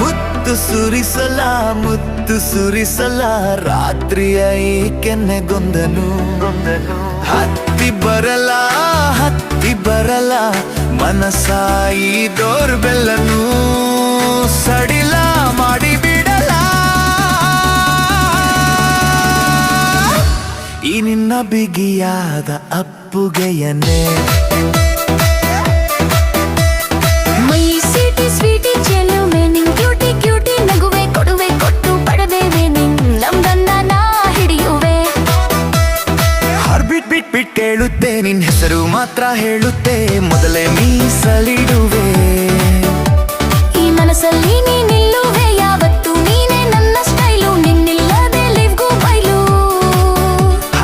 ಮುತ್ತು ಸುರಿಸಲ ಮುತ್ತು ಸುರಿಸಲ ರಾತ್ರಿಯ ಈ ಕೆನ್ನೆಗೊಂದನು ಹತ್ತಿ ಬರಲ ಹತ್ತಿ ಬರಲ ಮನಸಾಯಿ ದೋರ್ಬೆಲ್ಲನು ಸಡಿಲ ಮಾಡಿ ಬಿಡಲ ಈ ನಿನ್ನ ಬಿಗಿಯಾದ ಅಪ್ಪುಗೆಯನ್ನೇ ಕೇಳುತ್ತೆ ನಿನ್ ಹೆಸರು ಮಾತ್ರ ಹೇಳುತ್ತೆ ಮೊದಲೇ ಮೀಸಲಿಡುವೆ. ಈ ಮನಸ್ಸಲ್ಲಿ ನೀನಿಲ್ಲುವೆ ಯಾವತ್ತು ನೀನೇ ನನ್ನ ಸ್ಟೈಲು ನಿನ್ನಿಲ್ಲದೆ ಲಿವ್ಗೂ ಬೈಲು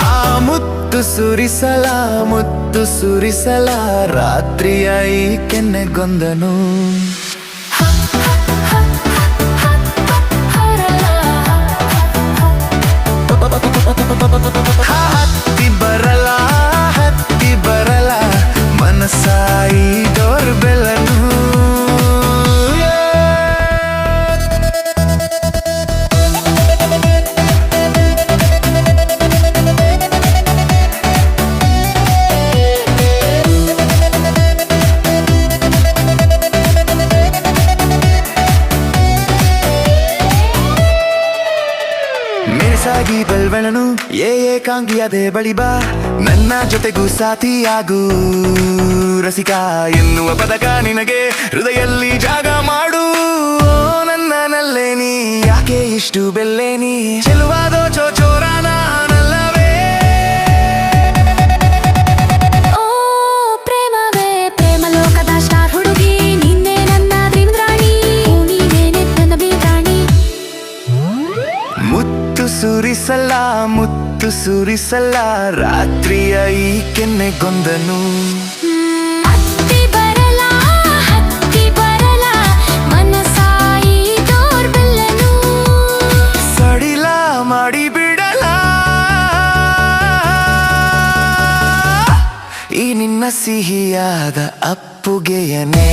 ಆ ಮುತ್ತು ಸುರಿಸಲ ಮುತ್ತು ಸುರಿಸಲ ರಾತ್ರಿಯ ಈ ಕೆನ್ನೆಗೊಂದನು. ಮೆಣಸಾಗಿ ಬೆಳ್ವಣನು ಏ ಏಕಾಂಗಿಯದೆ ಬಳಿ ಬಾ. ನನ್ನ ಜೊತೆಗೂ ಸಾಥಿಯಾಗು ರಸಿಕ ಎನ್ನುವ ಪದಕ ನಿನಗೆ ಹೃದಯಲ್ಲಿ ಜಾಗ ಮಾಡು. ಓ, ನನ್ನ ನಲ್ಲೆ ನೀ ಯಾಕೆ ಇಷ್ಟು ಬೆಲ್ಲೆ ನೀ ಚೆಲುವಾದೋ ಚೋ ಚೋರಾನ ಓ ಮುತ್ತು ಸುರಿಸಲ್ಲ ಮುತ್ತು ಸುರಿಸಲ್ಲ ರಾತ್ರಿಯ ಈ ಕೆನ್ನೆಗೊಂದನು ಸಿಹಿಯಾದ ಅಪ್ಪುಗೆಯನೇ.